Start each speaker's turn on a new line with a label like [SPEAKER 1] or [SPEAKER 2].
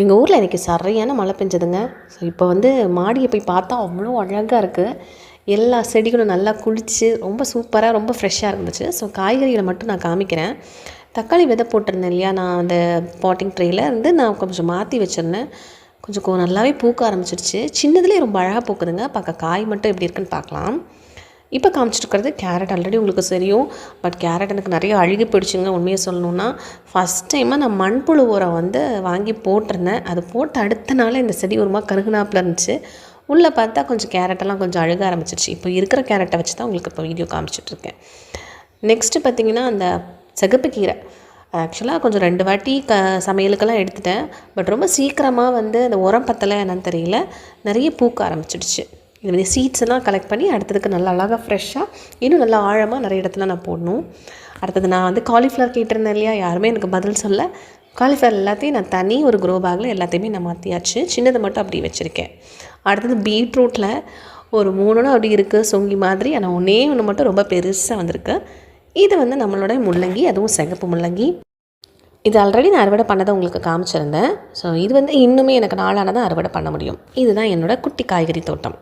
[SPEAKER 1] எங்கள் ஊரில் இன்றைக்கி சரியான மழை பெஞ்சதுங்க. ஸோ இப்போ வந்து மாடியை போய் பார்த்தா அவ்வளோ அழகாக இருக்குது எல்லா செடிகளும் நல்லா குளித்து ரொம்ப சூப்பராக ரொம்ப ஃப்ரெஷ்ஷாக இருந்துச்சு. ஸோ காய்கறிகளை மட்டும் நான் காமிக்கிறேன். தக்காளி விதை போட்டிருந்தேன் இல்லையா? நான் அந்த பாட்டிங் ட்ரேயில் இருந்து நான் கொஞ்சம் மாற்றி வச்சுருந்தேன். கொஞ்சம் நல்லாவே பூக்க ஆரம்பிச்சிருச்சு. சின்னதுலேயே ரொம்ப அழகாக பூக்குதுங்க. பார்க்க காய் மட்டும் எப்படி இருக்குன்னு பார்க்கலாம். இப்போ காமிச்சிட்டு இருக்கிறது கேரட். ஆல்ரெடி உங்களுக்கு தெரியும். பட் கேரட் எனக்கு நிறைய அழுகி போயிடுச்சுங்க. உண்மையை சொல்லணுன்னா ஃபஸ்ட் டைமாக நான் மண்புழு உரம் வந்து வாங்கி போட்டிருந்தேன். அது போட்ட அடுத்த நாள் இந்த செடி ஒரு மாதிரி கருகுனாப்பில் இருந்துச்சு. உள்ளே பார்த்தா கொஞ்சம் கேரட்டெல்லாம் கொஞ்சம் அழுக ஆரம்பிச்சிருச்சு. இப்போ இருக்கிற கேரட்டை வச்சு தான் உங்களுக்கு இப்போ வீடியோ காமிச்சிட்ருக்கேன் நெக்ஸ்ட்டு பார்த்தீங்கன்னா அந்த சிகப்பு கீரை. ஆக்சுவலாக கொஞ்சம் ரெண்டு வாட்டி க சமையலுக்கெல்லாம் எடுத்துட்டேன். பட் ரொம்ப சீக்கிரமாக வந்து அந்த உரம் பத்தலை என்னன்னு தெரியல. நிறைய பூக்க ஆரம்பிச்சிடுச்சு. இது மாதிரி சீட்ஸ் எல்லாம் கலெக்ட் பண்ணி அடுத்ததுக்கு நல்லா அழகாக ஃப்ரெஷ்ஷாக இன்னும் நல்லா ஆழமாக நிறைய இடத்துல நான் போடணும். அடுத்தது நான் வந்து காலிஃப்ளவர் கேட்டிருந்தேன் இல்லையா? யாருமே எனக்கு பதில் சொல்ல. காலிஃப்ளவர் எல்லாத்தையும் நான் தனி ஒரு க்ரோ பேக்கில் எல்லாத்தையுமே நான் மாற்றியாச்சு சின்னதை மட்டும் அப்படி வச்சுருக்கேன். அடுத்தது பீட்ரூட்டில் ஒரு மூணுன்னு அப்படி இருக்குது சொங்கி மாதிரி. ஆனால் ஒன்றே ஒன்று மட்டும் ரொம்ப பெருசாக வந்திருக்கு. இது வந்து நம்மளோட முள்ளங்கி அதுவும் சிகப்பு முள்ளங்கி. இது ஆல்ரெடி நான் அறுவடை பண்ணதை உங்களுக்கு காமிச்சிருந்தேன். ஸோ இது வந்து இன்னுமே எனக்கு நாளானதான் அறுவடை பண்ண முடியும். இதுதான் என்னோடய குட்டி காய்கறி தோட்டம்.